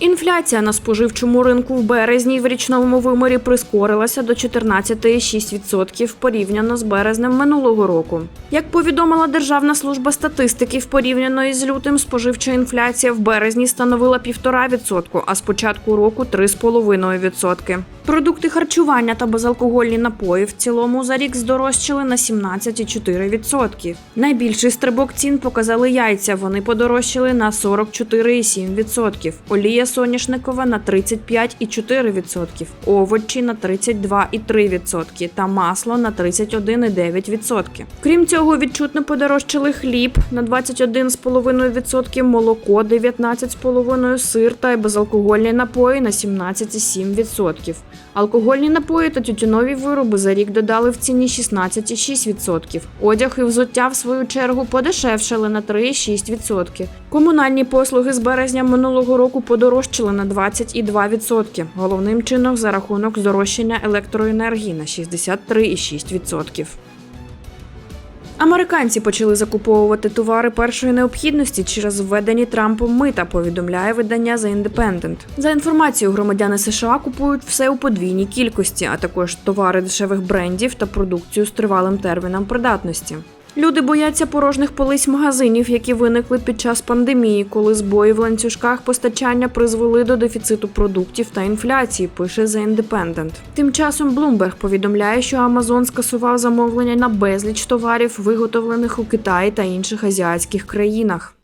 Інфляція на споживчому ринку в березні в річному вимірі прискорилася до 14,6% порівняно з березнем минулого року. Як повідомила Державна служба статистики, порівняно із лютим споживча інфляція в березні становила 1,5%, а з початку року 3,5%. Продукти харчування та безалкогольні напої в цілому за рік здорожчали на 17,4%. Найбільший стрибок цін показали яйця. Вони подорожчали на 44,7%. Олія соняшникова на 35,4%, овочі на 32,3% та масло на 31,9%. Крім цього, відчутно подорожчали хліб на 21,5%, молоко 19,5%, сир та безалкогольні напої на 17,7%. Алкогольні напої та тютюнові вироби за рік додали в ціні 16,6%. Одяг і взуття, в свою чергу, подешевшали на 3,6%. Комунальні послуги з березня минулого року подорожчали на 22%. Головним чином за рахунок здорожчання електроенергії на 63,6%. Американці почали закуповувати товари першої необхідності через введені Трампом мита, повідомляє видання The Independent. За інформацією, громадяни США купують все у подвійній кількості, а також товари дешевих брендів та продукцію з тривалим терміном придатності. Люди бояться порожніх полиць магазинів, які виникли під час пандемії, коли збої в ланцюжках постачання призвели до дефіциту продуктів та інфляції, пише The Independent. Тим часом Bloomberg повідомляє, що Amazon скасував замовлення на безліч товарів, виготовлених у Китаї та інших азіатських країнах.